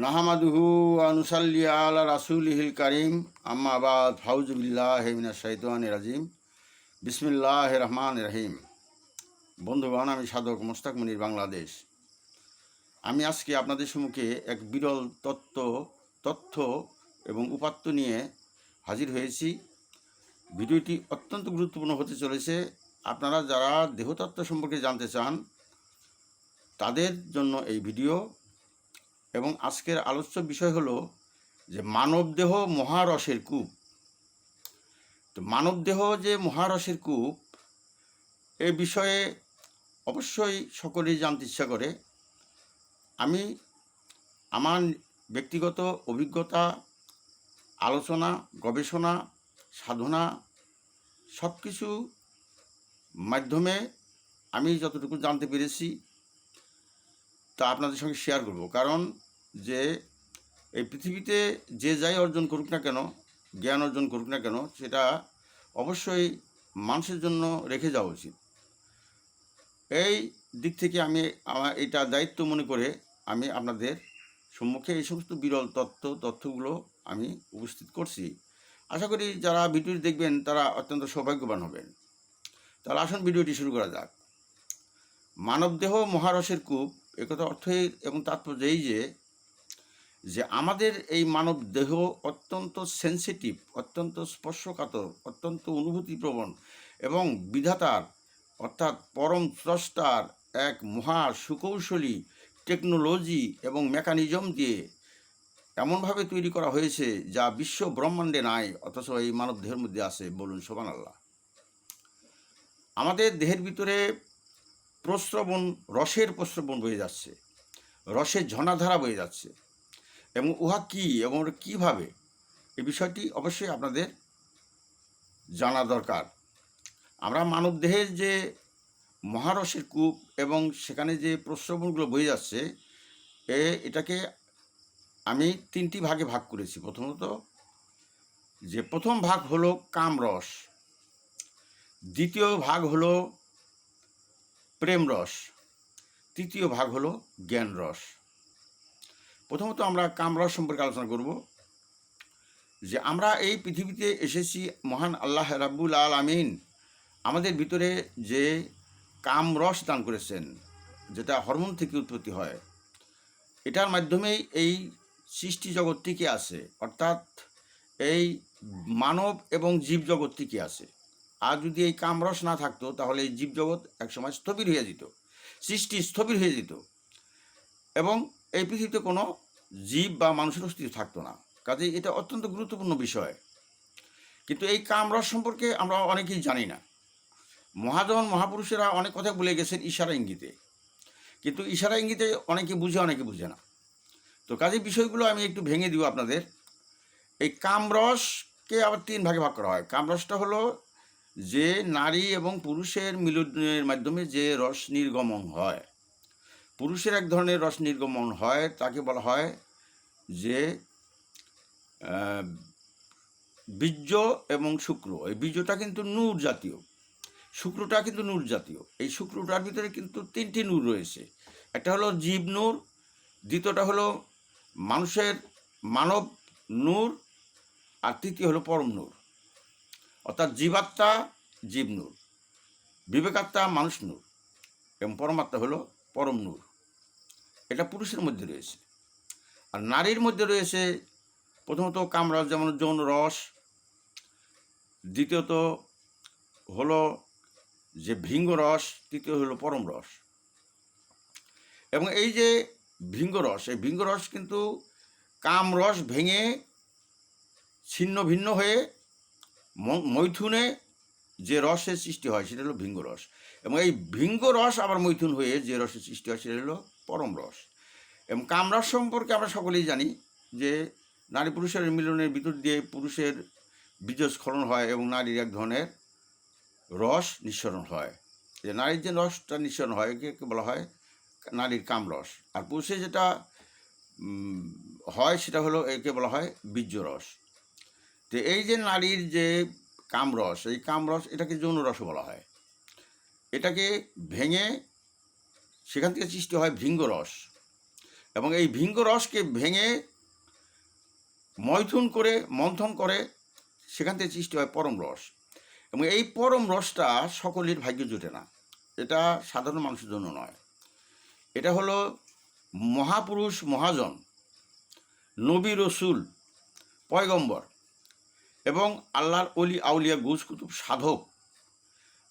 নাহামাদুহু আনুসাল্লি আলা রাসুলিহিল করিম। আম্মাবাদ ফাউজুবিল্লাহ হেমিনা শৈতান রাজিম। বিসমিল্লাহ রহমান রহিম। বন্ধুগণ, আমি সাধক মোস্তাক মুনির বাংলাদেশ। আমি আজকে আপনাদের সম্মুখে এক বিরল তত্ত্ব, তথ্য এবং উপাত্ত নিয়ে হাজির হয়েছি। ভিডিওটি অত্যন্ত গুরুত্বপূর্ণ হতে চলেছে। আপনারা যারা দেহতত্ত্ব সম্পর্কে জানতে চান, তাদের জন্য এই ভিডিও এবং আজকের আলোচ্য বিষয় হলো যে মানবদেহ মহারসের কূপ। তো মানবদেহ যে মহারসের কূপ, এ বিষয়ে অবশ্যই সকলেই জানতে ইচ্ছা করে। আমি আমার ব্যক্তিগত অভিজ্ঞতা, আলোচনা, গবেষণা, সাধনা সব কিছু মাধ্যমে আমি যতটুকু জানতে পেরেছি তা আপনাদের সঙ্গে শেয়ার করব। কারণ যে এই পৃথিবীতে যে যাই অর্জন করুক না কেন, জ্ঞান অর্জন করুক না কেন, সেটা অবশ্যই মানুষের জন্য রেখে যাওয়া উচিত। এই দিক থেকে আমি আমার এটা দায়িত্ব মনে করে আমি আপনাদের সম্মুখে এই সমস্ত বিরল তথ্য তথ্যগুলো আমি উপস্থিত করছি। আশা করি যারা ভিডিওটি দেখবেন, তারা অত্যন্ত সৌভাগ্যবান হবেন। তাহলে আসুন ভিডিওটি শুরু করা যাক। মানবদেহ মহারসের কূপ, একথা অর্থই এবং তাৎপর্য এই যে যে আমাদের এই মানব দেহ অত্যন্ত সেন্সিটিভ অত্যন্ত স্পর্শকাতর, অত্যন্ত অনুভূতিপ্রবণ এবং বিধাতার, অর্থাৎ পরম স্রষ্টার এক মহা সুকৌশলী টেকনোলজি এবং মেকানিজম দিয়ে এমনভাবে তৈরি করা হয়েছে যা বিশ্ব ব্রহ্মাণ্ডে নাই, অথচ এই মানব দেহের মধ্যে আছে। বলুন সোবান আল্লাহ আমাদের দেহের ভিতরে প্রস্রবণ, রসের প্রস্রবণ বয়ে যাচ্ছে। রসের ঝর্ণাধারা বয়ে যাচ্ছে। এবং উহা কী এবং ওটা কীভাবে? এই বিষয়টি অবশ্যই আপনাদের জানা দরকার। আমরা মানব দেহের যে মহারসের কূপ এবং সেখানে যে প্রস্রবণগুলো বয়ে যাচ্ছে, এ, এটাকে আমি তিনটি ভাগে ভাগ করেছি। প্রথমত, যে প্রথম ভাগ হলো কামরস, দ্বিতীয় ভাগ হলো প্রেমরস, তৃতীয় ভাগ হলো জ্ঞান রস প্রথমত আমরা কামরস সম্পর্কে আলোচনা করব যে আমরা এই পৃথিবীতে এসেছি মহান আল্লাহ রাব্বুল আল আমিন আমাদের ভিতরে যে কামরস দান করেছেন, যেটা হরমোন থেকে উৎপত্তি হয়, এটার মাধ্যমেই এই সৃষ্টি জগৎ টিকে আছে, অর্থাৎ এই মানব এবং জীব জগৎ টিকে আছে। আর যদি এই কামরস না থাকতো, তাহলে এই জীবজগৎ একসময় স্থবির হয়ে যেত, সৃষ্টি স্থবির হয়ে যেত। এবং এই পৃথিবীতে কোনো জীব বা মানুষের অস্তিত্ব থাকতো না। কাজে এটা অত্যন্ত গুরুত্বপূর্ণ বিষয়। কিন্তু এই কামরস সম্পর্কে আমরা অনেকেই জানি না। মহাজন মহাপুরুষেরা অনেক কথা বলে গেছেন ইশারা ইঙ্গিতে। কিন্তু ইশারা ইঙ্গিতে অনেকে বুঝে অনেকে বুঝে না। তো কাজে বিষয়গুলো আমি একটু ভেঙে দিব আপনাদের। এই কামরসকে আবার তিন ভাগে ভাগ করা হয়। কামরসটা হলো যে নারী এবং পুরুষের মিলনের মাধ্যমে যে রস নির্গমন হয়। পুরুষের এক ধরনের রস নির্গমন হয়, তাকে বলা হয় যে বীর্য এবং শুক্র। এই বীর্যটা কিন্তু নূর জাতীয়। শুক্রটা কিন্তু নূর জাতীয়। এই শুক্রটার ভিতরে কিন্তু তিনটি নূর রয়েছে। একটা হলো জীব নূর, দ্বিতীয়টা হলো মানুষের মানব নূর, আর তৃতীয় হলো পরম নূর। অর্থাৎ জীবাত্মা জীব নূর, বিবেকাত্মা মানুষ নূর, এবং পরমাত্মা হলো পরম নূর। এটা পুরুষের মধ্যে রয়েছে। আর নারীর মধ্যে রয়েছে প্রথমত কামরস যেমন যৌন রস। দ্বিতীয়ত হলো যে ভৃঙ্গ রস, তৃতীয় হলো পরম রস। এবং এই যে ভৃঙ্গ রস, এই ভৃঙ্গ রস কিন্তু কাম রস ভেঙে ছিন্ন ভিন্ন হয়ে মৈথুনে যে রসের সৃষ্টি হয়, সেটা হলো ভিঙ্গ রস। এবং এই ভিঙ্গ রস আবার মৈথুন হয়ে যে রসের সৃষ্টি হয়, সেটা হলো পরম রস। এবং কামরস সম্পর্কে আমরা সকলেই জানি যে নারী পুরুষের মিলনের ভিতর দিয়ে পুরুষের বীজস্খলন হয় এবং নারীর এক ধরনের রস নিঃসরণ হয়। যে নারীর যে রসটা নিঃসরণ হয়, একে বলা হয় নারীর কামরস। আর পুরুষের যেটা হয় সেটা হলো একে বলা হয় বীর্য রস। তো এই যে নারীর যে কামরস, এই কামরস এটাকে যৌন রস বলা হয়। এটাকে ভেঙে সেখান থেকে সৃষ্টি হয় ভৃঙ্গ রস এবং এই ভিঙ্গ রসকে ভেঙে মৈথুন করে, মন্থন করে সেখান থেকে সৃষ্টি হয় পরম রস। এবং এই পরম রসটা সকলের ভাগ্যে জুটে না। এটা সাধারণ মানুষের জন্য নয়। এটা হলো মহাপুরুষ, মহাজন, নবী রসুল, পয়গম্বর এবং আল্লাহর অলি আউলিয়া গুজ কুতুব সাধক।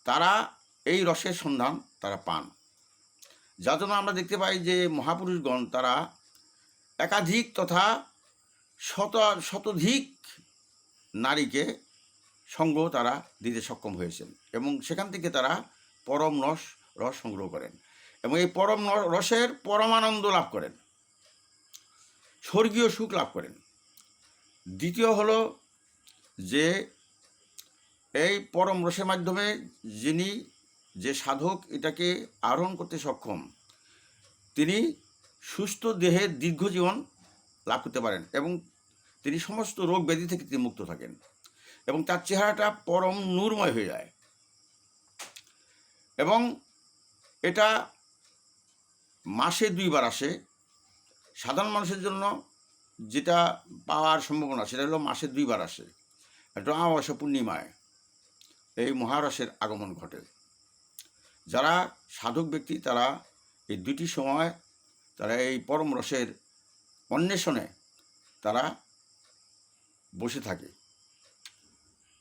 তারা এই রসের সন্ধান তারা পান। যার জন্য আমরা দেখতে পাই যে মহাপুরুষগণ তারা একাধিক তথা শত, শতধিক নারীকে সঙ্গ তারা দিতে সক্ষম হয়েছেন এবং সেখান থেকে তারা পরম রস রস সংগ্রহ করেন এবং এই পরম রসের পরমানন্দ লাভ করেন। স্বর্গীয় সুখ লাভ করেন। দ্বিতীয় হলো যে এই পরম রসের মাধ্যমে যিনি যে সাধক এটাকে আহরণ করতে সক্ষম, তিনি সুস্থ দেহে দীর্ঘ জীবন লাভ করতে পারেন এবং তিনি সমস্ত রোগ ব্যাধি থেকে তিনি মুক্ত থাকেন এবং তার চেহারাটা পরম নূরময় হয়ে যায়। এবং এটা মাসে দুইবার আসে। সাধারণ মানুষের জন্য যেটা পাওয়ার সম্ভাবনা, সেটা হলো মাসে দুইবার আসে। একটা অমাবস্যা পূর্ণিমায়, এই মহারসের আগমন ঘটে। যারা সাধক ব্যক্তি, তারা এই দুটি সময়, তারা এই পরম রসের অন্বেষণে তারা বসে থাকে।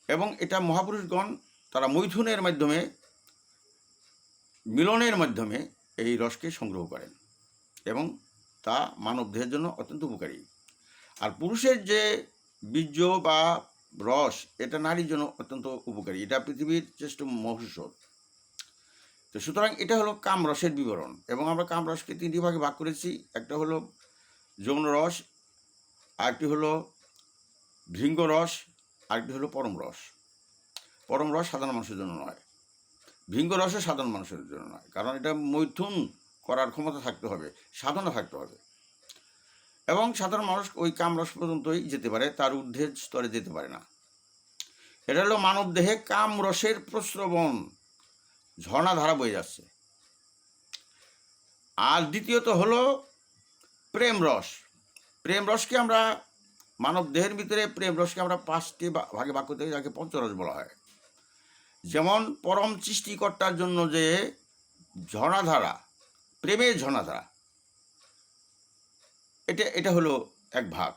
এবং এটা মহাপুরুষগণ, তারা মৈথুনের মাধ্যমে, মিলনের মাধ্যমে এই রসকে সংগ্রহ করেন। এবং তা মানব দেহের জন্য অত্যন্ত উপকারী। আর পুরুষের যে বীর্য বা রস, এটা নারীর জন্য অত্যন্ত উপকারী। এটা পৃথিবীর শ্রেষ্ঠ মহৌষধ। তো সুতরাং এটা হলো কামরসের বিবরণ এবং আমরা কামরসকে তিনটি ভাগে ভাগ করেছি। একটা হলো যৌন রস আরেকটি হলো ভৃঙ্গ রস আরেকটি হলো পরম রস পরম রস সাধারণ মানুষের জন্য নয় ভৃঙ্গ রসও সাধারণ মানুষের জন্য নয়, কারণ এটা মৈথুন করার ক্ষমতা থাকতে হবে, সাধনা থাকতে হবে। এবং সাধারণ মানুষ ওই কামরস পর্যন্তই যেতে পারে, তার ঊর্ধ্বের স্তরে যেতে পারে না। এটা হলো মানব দেহে কাম রসের প্রস্রবণ। ঝর্ণাধারা বয়ে যাচ্ছে। আর দ্বিতীয়ত হলো প্রেম রস। প্রেম রসকে আমরা মানব দেহের ভিতরে প্রেম রসকে আমরা পাঁচটি ভাগে ভাগ করতে যাকে পঞ্চরস বলা হয়। যেমন পরম সৃষ্টিকর্তার জন্য যে ঝর্ণাধারা প্রেমের ঝর্ণাধারা এটা এটা হলো এক ভাগ।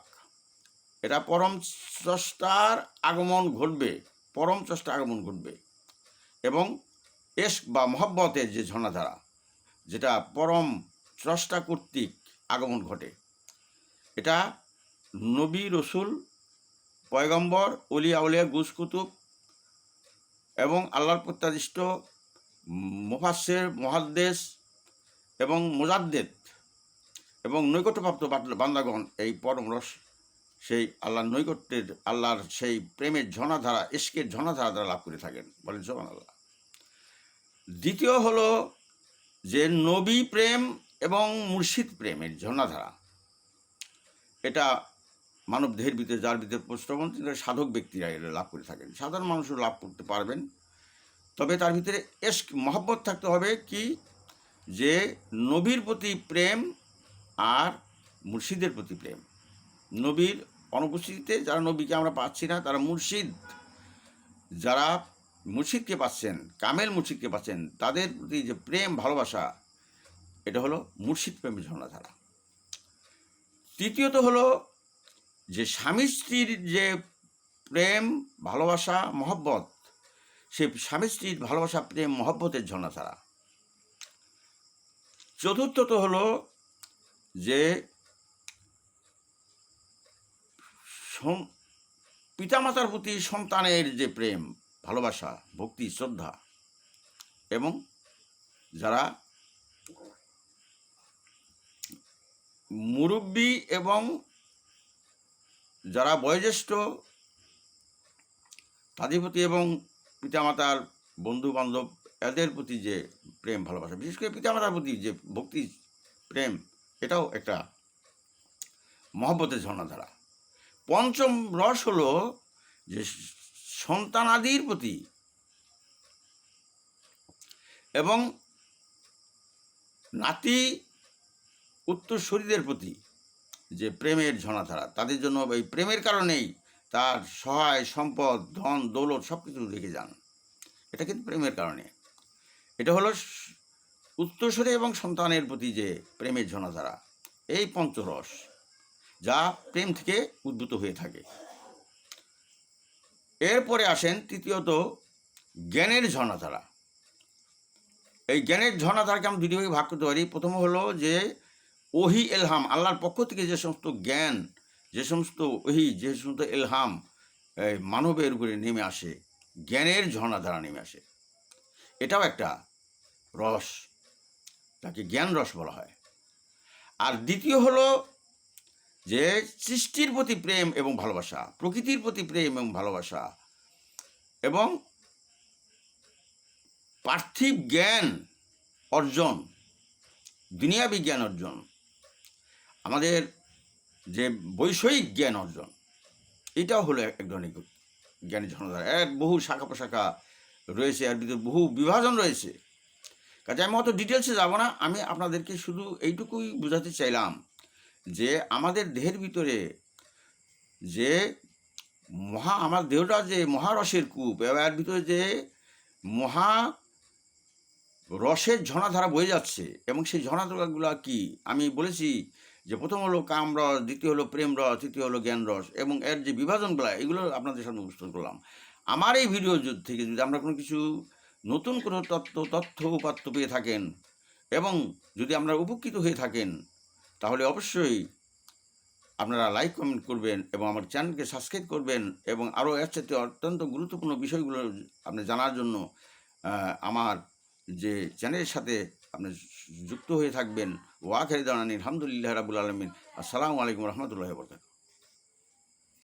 এটা পরম স্রষ্টার আগমন ঘটবে, পরম স্রষ্টার আগমন ঘটবে এবং এস বা মহব্বতের যে ঝর্ণাধারা, যেটা পরম স্রষ্টা কর্তৃক আগমন ঘটে। এটা নবী রসুল, পয়গম্বর, অলি আউলিয়া গুস কুতুব এবং আল্লাহর প্রত্যাদিষ্ট মুফাসের মহাদ্দেশ এবং মোজাদ্দেদ এবং নৈকট্যপ্রাপ্ত বান্দাগণ এই পরম রস, সেই আল্লাহর নৈকট্যের, আল্লাহর সেই প্রেমের ঝর্ণাধারা ইস্কের ঝর্ণাধারা দ্বারা লাভ করে থাকেন। বলেন সোমান আল্লাহ দ্বিতীয় হলো যে নবী প্রেম এবং মুর্শিদ প্রেমের ঝর্ণাধারা। এটা মানব দেহের ভিতরে যার ভিতরে প্রশ্রবণ তিনি সাধক ব্যক্তিরা এটা লাভ করে থাকেন। সাধারণ মানুষও লাভ করতে পারবেন। তবে তার ভিতরে এস মহব্বত থাকতে হবে কি? যে নবীর প্রতি প্রেম আর মুর্শিদের প্রতি প্রেম। নবীর অনুপস্থিতিতে যারা নবীকে আমরা পাচ্ছি না, তারা মুর্শিদ। যারা মুর্শিদকে পাচ্ছেন, কামেল মুর্শিদকে পাচ্ছেন, তাদের প্রতি যে প্রেম, ভালোবাসা, এটা হলো মুর্শিদ প্রেমের ঝর্ণাধারা। তৃতীয়ত হলো যে স্বামী স্ত্রীর যে প্রেম, ভালোবাসা, মহব্বত, সে স্বামী স্ত্রীর ভালোবাসা, প্রেম, মহব্বতের ঝর্ণাধারা। চতুর্থত হলো যে পিতামাতার প্রতি সন্তানের যে প্রেম ভালোবাসা, ভক্তি, শ্রদ্ধা এবং যারা মুরব্বী এবং যারা বয়োজ্যেষ্ঠ তাদের প্রতি এবং পিতামাতার বন্ধু বান্ধব এদের প্রতি যে প্রেম, ভালোবাসা, বিশেষ করে পিতামাতার প্রতি যে ভক্তি, প্রেম, এটাও একটা মহব্বতের ঝর্ণাধারা পঞ্চম রস হলো যে সন্তানাদির প্রতি এবং নাতি উত্তরসূরিদের প্রতি যে প্রেমের ঝনাধারা, তাদের জন্য এই প্রেমের কারণেই তার সহায়, সম্পদ, ধন, দৌলত সব কিছু রেখে যান। এটা কিন্তু প্রেমের কারণে। এটা হলো উত্তরসূরি এবং সন্তানের প্রতি যে প্রেমের ঝনাধারা, এই পঞ্চরস, যা প্রেম থেকে উদ্ভূত হয়ে থাকে। এরপরে আসেন তৃতীয়ত জ্ঞানের ঝর্ণাধারা। এই জ্ঞানের ঝর্ণাধারাকে আমি দুটি ভাগে ভাগ করতে পারি। প্রথম হলো যে ওহি এলহাম, আল্লাহর পক্ষ থেকে যে সমস্ত জ্ঞান, যে সমস্ত ওহি, যে সমস্ত এলহাম মানবের উপরে নেমে আসে, জ্ঞানের ঝর্ণাধারা নেমে আসে। এটাও একটা রস, তাকে জ্ঞান রস বলা হয়। আর দ্বিতীয় হলো যে সৃষ্টির প্রতি প্রেম এবং ভালোবাসা, প্রকৃতির প্রতি প্রেম এবং ভালোবাসা এবং পার্থিব জ্ঞান অর্জন, দুনিয়া বিজ্ঞান অর্জন, আমাদের যে বৈষয়িক জ্ঞান অর্জন, এটাও হলো এক ধরনের জ্ঞানের ঝর্ণাধারা। এক বহু শাখা প্রশাখা রয়েছে, এর ভিতরে বহু বিভাজন রয়েছে। কাজে আমি অত ডিটেলসে যাব না, আমি আপনাদেরকে শুধু এইটুকুই বোঝাতে চাইলাম যে আমাদের দেহের ভিতরে যে মহা, আমার দেহটা যে মহারসের কূপ এর ভিতরে যে মহা রসের ঝর্ণাধারা বয়ে যাচ্ছে, এবং সেই ঝর্ণাধারাগুলো কি? আমি বলেছি যে প্রথম হলো কাম রস দ্বিতীয় হলো প্রেম রস তৃতীয় হলো জ্ঞান রস এবং এর যে বিভাজনগুলো, এগুলো আপনাদের সামনে উপস্থাপন করলাম। আমার এই ভিডিও থেকে যদি আমরা কোনো কিছু নতুন কোনো তত্ত্ব, তথ্য উপাত্ত পেয়ে থাকেন, এবং যদি আমরা উপকৃত হয়ে থাকেন তাহলে অবশ্যই আপনারা লাইক কমেন্ট করবেন এবং আমার চ্যানেলকে সাবস্ক্রাইব করবেন এবং আরও এর সাথে অত্যন্ত গুরুত্বপূর্ণ বিষয়গুলো আপনি জানার জন্য আমার যে চ্যানেলের সাথে আপনি যুক্ত হয়ে থাকবেন, ওয়াখের দানানি আলহামদুলিল্লাহ রাবুল আলমিন। আসসালামু আলাইকুম রহমতুল্লাহ বরকাত